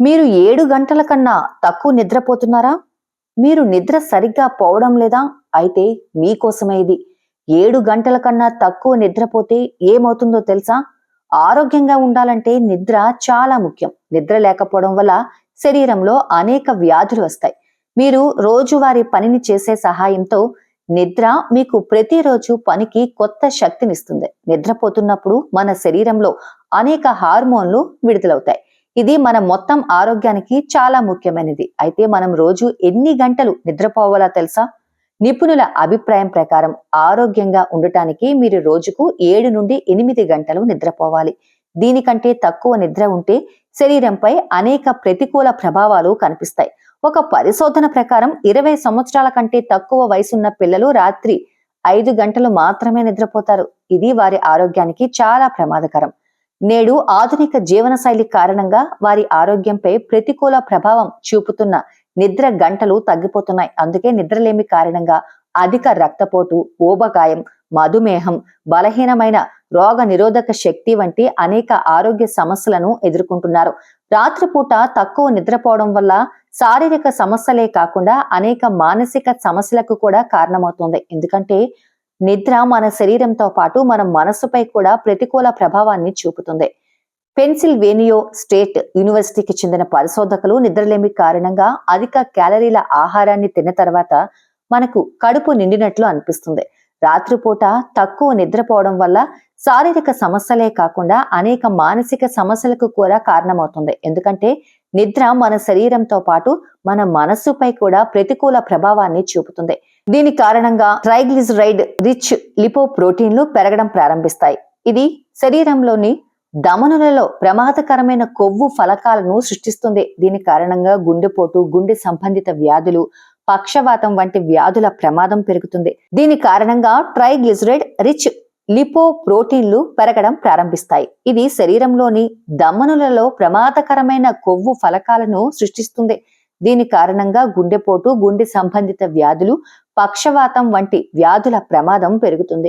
మీరు ఏడు గంటల కన్నా తక్కువ నిద్రపోతున్నారా? మీరు నిద్ర సరిగ్గా పోవడం లేదా? అయితే మీకోసమే ఇది. ఏడు గంటల కన్నా తక్కువ నిద్రపోతే ఏమవుతుందో తెలుసా? ఆరోగ్యంగా ఉండాలంటే నిద్ర చాలా ముఖ్యం. నిద్ర లేకపోవడం వల్ల శరీరంలో అనేక వ్యాధులు వస్తాయి. మీరు రోజువారీ పనిని చేసే సహాయంతో నిద్ర మీకు ప్రతిరోజు పనికి కొత్త శక్తినిస్తుంది. నిద్రపోతున్నప్పుడు మన శరీరంలో అనేక హార్మోన్లు విడుదలవుతాయి. ఇది మన మొత్తం ఆరోగ్యానికి చాలా ముఖ్యమైనది. అయితే మనం రోజు ఎన్ని గంటలు నిద్రపోవాలా తెలుసా? నిపుణుల అభిప్రాయం ప్రకారం ఆరోగ్యంగా ఉండటానికి మీరు రోజుకు ఏడు నుండి ఎనిమిది గంటలు నిద్రపోవాలి. దీనికంటే తక్కువ నిద్ర ఉంటే శరీరంపై అనేక ప్రతికూల ప్రభావాలు కనిపిస్తాయి. ఒక పరిశోధన ప్రకారం ఇరవై సంవత్సరాల కంటే తక్కువ వయసున్న పిల్లలు రాత్రి ఐదు గంటలు మాత్రమే నిద్రపోతారు. ఇది వారి ఆరోగ్యానికి చాలా ప్రమాదకరం. నేడు ఆధునిక జీవనశైలి కారణంగా వారి ఆరోగ్యంపై ప్రతికూల ప్రభావం చూపుతున్న నిద్ర గంటలు తగ్గిపోతున్నాయి. అందుకే నిద్రలేమి కారణంగా అధిక రక్తపోటు ఊబకాయం మధుమేహం బలహీనమైన రోగ నిరోధక శక్తి వంటి అనేక ఆరోగ్య సమస్యలను ఎదుర్కొంటున్నారు. రాత్రిపూట తక్కువ నిద్రపోవడం వల్ల శారీరక సమస్యలే కాకుండా అనేక మానసిక సమస్యలకు కూడా కారణమవుతుంది. ఎందుకంటే నిద్ర మన శరీరంతో పాటు మన మనస్సుపై కూడా ప్రతికూల ప్రభావాన్ని చూపుతుంది. పెన్సిల్వేనియో స్టేట్ యూనివర్సిటీకి చెందిన పరిశోధకులు నిద్రలేమి కారణంగా అధిక క్యాలరీల ఆహారాన్ని తిన్న తర్వాత మనకు కడుపు నిండినట్లు అనిపిస్తుంది. రాత్రిపూట తక్కువ నిద్రపోవడం వల్ల శారీరక సమస్యలే కాకుండా అనేక మానసిక సమస్యలకు కూడా కారణమవుతుంది. ఎందుకంటే నిద్ర మన శరీరంతో పాటు మన మనస్సుపై కూడా ప్రతికూల ప్రభావాన్ని చూపుతుంది. దీని కారణంగా ట్రైగ్లిజరైడ్ రిచ్ లిపో ప్రోటీన్లు పెరగడం ప్రారంభిస్తాయి. ఇది శరీరంలోని దమనులలో ప్రమాదకరమైన కొవ్వు ఫలకాలను సృష్టిస్తుంది. దీని కారణంగా గుండెపోటు గుండె సంబంధిత వ్యాధులు పక్షవాతం వంటి వ్యాధుల ప్రమాదం పెరుగుతుంది. దీని కారణంగా ట్రైగ్లిజరైడ్ రిచ్ లిపో ప్రోటీన్లు పెరగడం ప్రారంభిస్తాయి. ఇది శరీరంలోని దమనులలో ప్రమాదకరమైన కొవ్వు ఫలకాలను సృష్టిస్తుంది. దీని కారణంగా గుండెపోటు గుండె సంబంధిత వ్యాధులు పక్షవాతం వంటి వ్యాధుల ప్రమాదం పెరుగుతుంది.